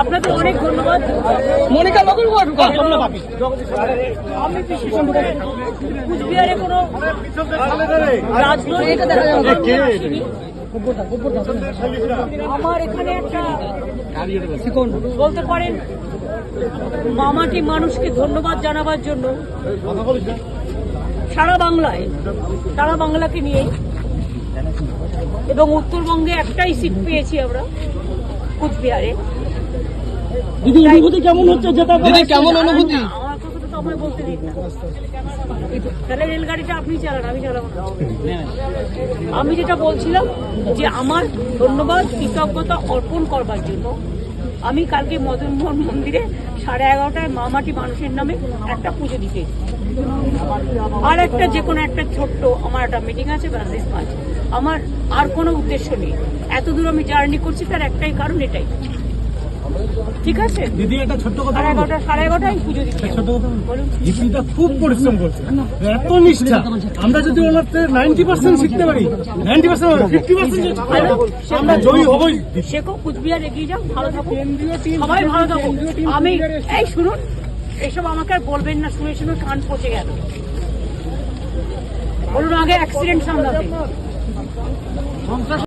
আপনাকে অনেক ধন্যবাদ। মনিকা ওয়ার্ড আমি কুচবিহারে কোনো রাজনৈতিক। আমার এখানে একটা বলতে পারেন মামাটি মানুষকে ধন্যবাদ জানাবার জন্য সারা বাংলায় সারা বাংলাকে নিয়ে এবং উত্তরবঙ্গে একটাই সিট পেয়েছি আমরা কুচবিহারে। দিদি অনুভূতি কেমন হচ্ছে যেটা দিদি কেমন অনুভূতি? তাহলে রেলগাড়িটা আপনি চালান আমি চালাবো আমি যেটা বলছিলাম যে আমার ধন্যবাদ কৃতজ্ঞতা অর্পণ করবার জন্য। আমি কালকে মদন মোহন মন্দিরে সাড়ে এগারোটায় মামাটি মানুষের নামে একটা পুজো দিতে আর একটা যে কোনো একটা ছোট্ট আমার একটা মিটিং আছে ব্যাস আমার আর কোনো উদ্দেশ্য নেই। এত দূর আমি জার্নি করছি তার একটাই কারণ এটাই। ঠিক আছে? দিদি একটা ছোট্ট কথা সাড়ে? এগারোটা সাড়ে এগারোটায় পুজো দিচ্ছি ছোট্ট কথা বলুন। দিদিটা খুব পরিশ্রম করছে। এত নিষ্ঠা। আমরা যদি ওনার নাইনটি পার্সেন্ট শিখতে পারি নাইনটি পার্সেন্ট ফিফটি পার্সেন্ট আমরা জয়ী হবই। শেখো কুচবিহার এগিয়ে যাও ভালো থাকো। সবাই ভালো থাকো। আমি এই শুনুন এসব আমাকে আর বলবেন না শুনে শুনে কান পচে গেল। বলুন আগে অ্যাক্সিডেন্ট সামলাতে।